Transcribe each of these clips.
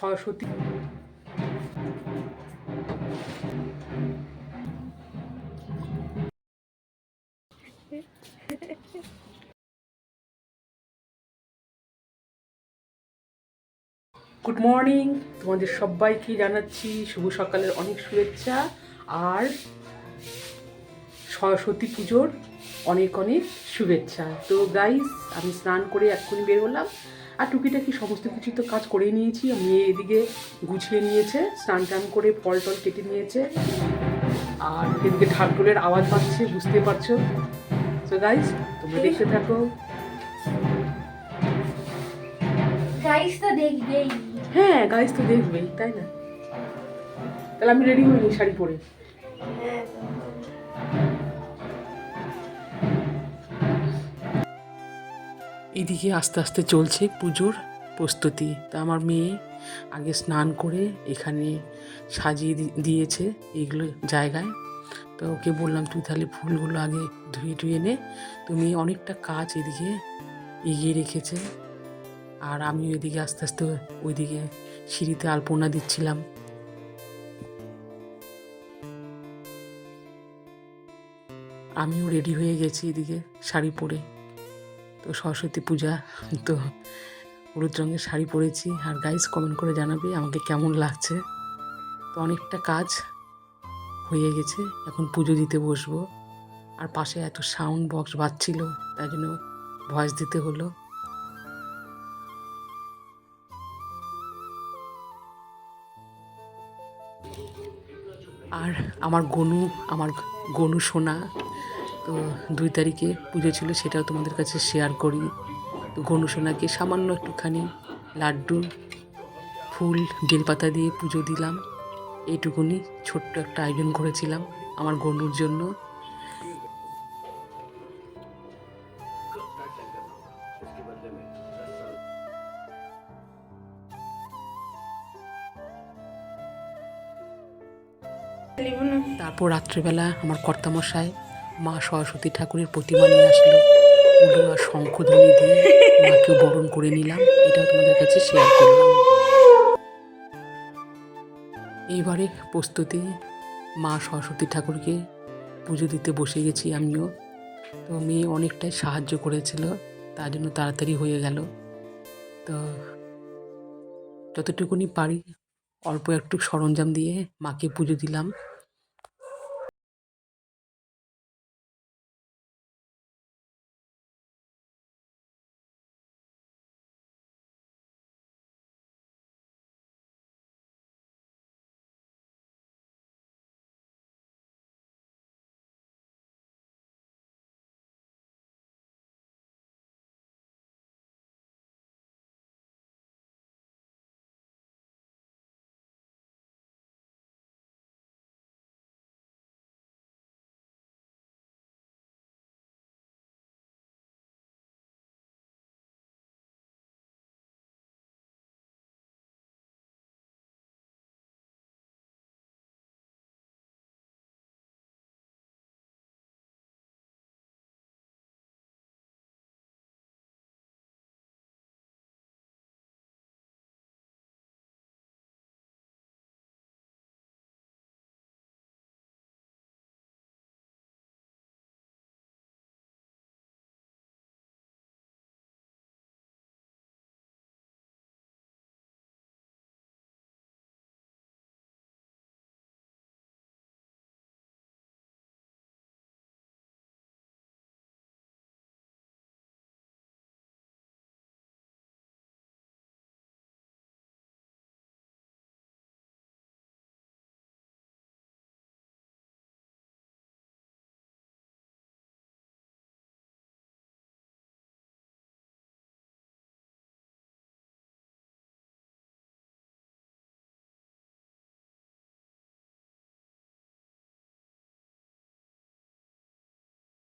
Saraswati. Good morning তোমাদের সবাইকে জানাচ্ছি শুভ সকালের অনেক শুভেচ্ছা আর সরস্বতী পুজোর অনেক অনেক শুভেচ্ছা। তো গাইস আমি স্নান করে এক্ষুনি বের হলাম। আর টুকিটাকি সমস্ত কিছু তো কাজ করেই নিয়েছি। মেয়ে এদিকে গুছিয়ে নিয়েছে স্নান টান করে ফল টল কেটে নিয়েছে। আর এদিকে ঢাকঢোলের আওয়াজ পাচ্ছে বুঝতে পারছ? তো গাইস তোমরা দেখতে থাকো। গাইস তো দেখবেই। হ্যাঁ গাইস তো দেখবেই তাই না? তাহলে আমি রেডি হয়ে হইনি শাড়ি পরে। এদিকে আস্তে আস্তে চলছে পুজোর প্রস্তুতি। তা আমার মেয়ে আগে স্নান করে এখানে সাজিয়ে দিয়েছে এগুলো জায়গায়। তো ওকে বললাম, তুই তাহলে ফুলগুলো আগে ধুয়ে ধুয়ে নে। তুমি অনেকটা কাজ এদিকে এগিয়ে রেখেছে। আর আমি ওইদিকে আস্তে আস্তে ওইদিকে সিঁড়িতে আলপনা দিচ্ছিলাম। আমিও রেডি হয়ে গেছি এদিকে শাড়ি পরে। তো সরস্বতী পূজা, তো হলুদ রঙের শাড়ি পরেছি। আর গাইস কমেন্ট করে জানাবে আমাকে কেমন লাগছে। তো অনেকটা কাজ হয়ে গেছে, এখন পুজো দিতে বসবো। আর পাশে এত সাউন্ড বক্স বাজছিল, তাই জন্য ভয়েস দিতে হলো। আর আমার গনু আমার গনু সোনা তো দুই তারিখে পুজো ছিল, সেটাও তোমাদের কাছে শেয়ার করি। তো গনু সোনাকে সামান্য একটুখানি লাড্ডু, ফুল, বেলপাতা দিয়ে পুজো দিলাম। এইটুকুনি ছোট্ট একটা আয়োজন করেছিলাম আমার গনুর জন্য। তারপর রাত্রেবেলা আমার কর্তামশাই মা সরস্বতী ঠাকুরের প্রতিমা নিয়ে আসলো। উলো আর শঙ্খধ্বনি দিয়ে মাকে বরণ করে নিলাম। এটাও তোমাদের কাছে শেয়ার করলাম। এইবারে প্রস্তুতি, মা সরস্বতী ঠাকুরকে পুজো দিতে বসে গেছি আমিও। তো মেয়ে অনেকটাই সাহায্য করেছিল, তার জন্য তাড়াতাড়ি হয়ে গেল। তো যতটুকুনি পারি, অল্প একটু সরঞ্জাম দিয়ে মাকে পুজো দিলাম।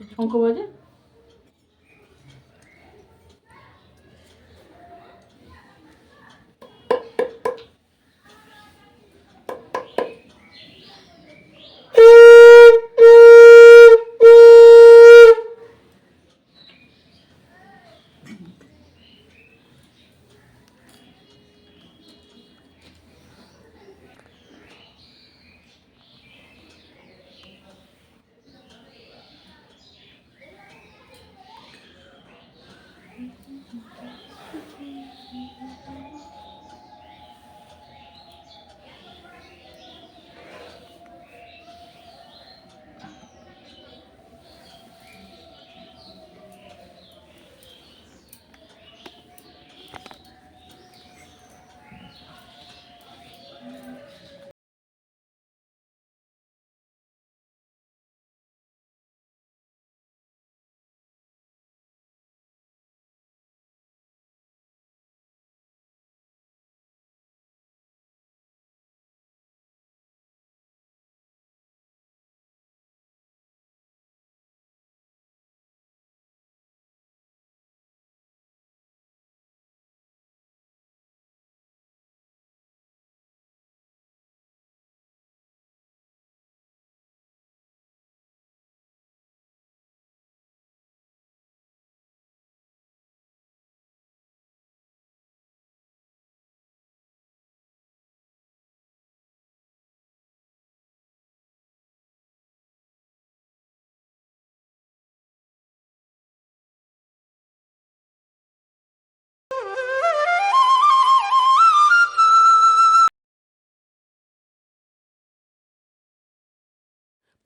শঙ্খ বাজে?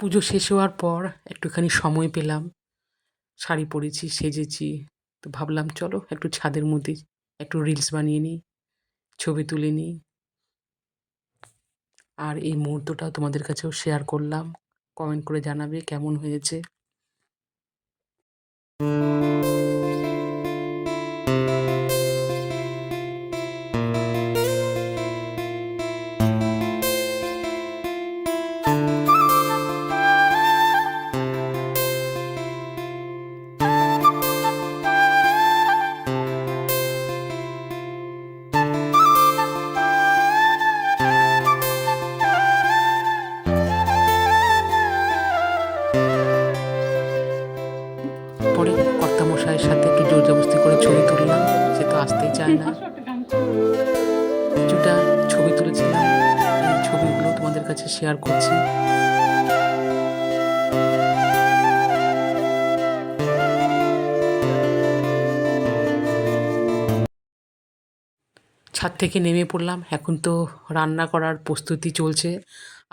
পুজো শেষ হওয়ার পর একটুখানি সময় পেলাম। শাড়ি পরেছি, সেজেছি, তো ভাবলাম চলো একটু ছাদের মধ্যে একটু রিলস বানিয়ে নিই, ছবি তুলে নিই। আর এই মুহূর্তটা তোমাদের কাছেও শেয়ার করলাম। কমেন্ট করে জানাবে কেমন হয়েছে। কাছে শেয়ার করছি। ছাদ থেকে নেমে পড়লাম। এখন তো রান্না করার প্রস্তুতি চলছে।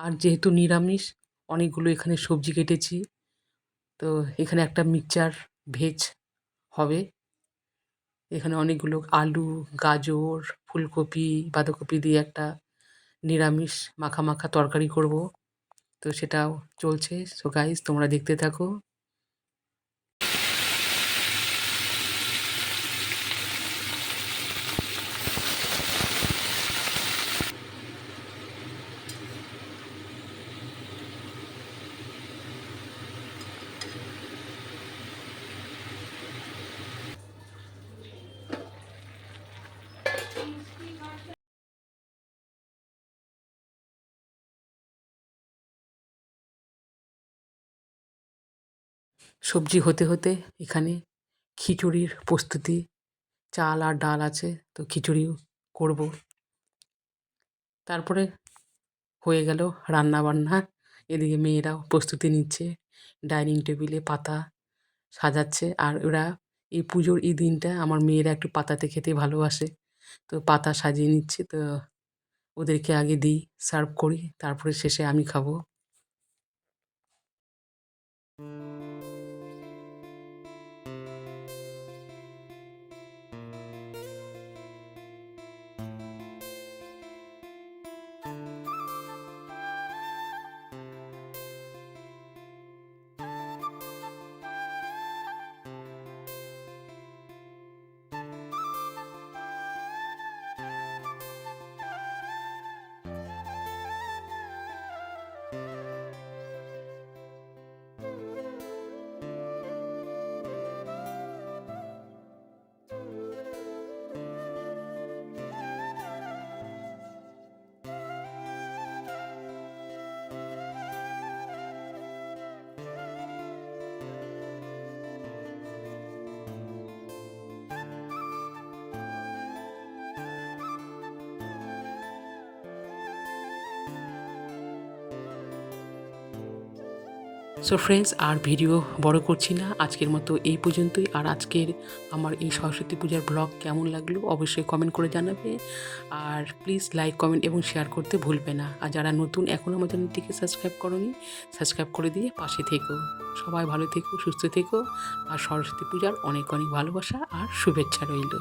আর যেহেতু নিরামিষ, অনেকগুলো এখানে সবজি কেটেছি। তো এখানে একটা মিক্সচার ভেজ হবে। এখানে অনেকগুলো আলু, গাজর, ফুলকপি, বাঁধাকপি দিয়ে একটা নিরামিষ মাখা মাখা তরকারি করব। তো সেটাও চলছে। সো গাইজ তোমরা দেখতে থাকো। সবজি হতে হতে এখানে খিচুড়ির প্রস্তুতি, চাল আর ডাল আছে, তো খিচুড়িও করব। তারপরে হয়ে গেল রান্না বান্না এদিকে মেয়েরাও প্রস্তুতি নিচ্ছে, ডাইনিং টেবিলে পাতা সাজাচ্ছে, আর ওরা এই পুজোর এই দিনটা আমার মেয়েরা একটু পাতাতে খেতে ভালোবাসে, তো পাতা সাজিয়ে নিচ্ছে, তো ওদেরকে আগে দিই, সার্ভ করি, তারপরে শেষে আমি খাব। সো ফ্রেন্ডস আর ভিডিও বড় করছি না। আজকের মতো এই পর্যন্তই। আর আজকের আমার এই সরস্বতী পূজার ব্লগ কেমন লাগল অবশ্যই কমেন্ট করে জানাবে। আর প্লিজ লাইক কমেন্ট এবং শেয়ার করতে ভুলবে না। আর যারা নতুন এখনও আমার চ্যানেলটিকে সাবস্ক্রাইব করনি সাবস্ক্রাইব করে দিয়ে পাশে থেকো। সবাই ভালো থেকো, সুস্থ থেকো। আর সরস্বতী পূজার অনেক অনেক ভালোবাসা আর শুভেচ্ছা রইল।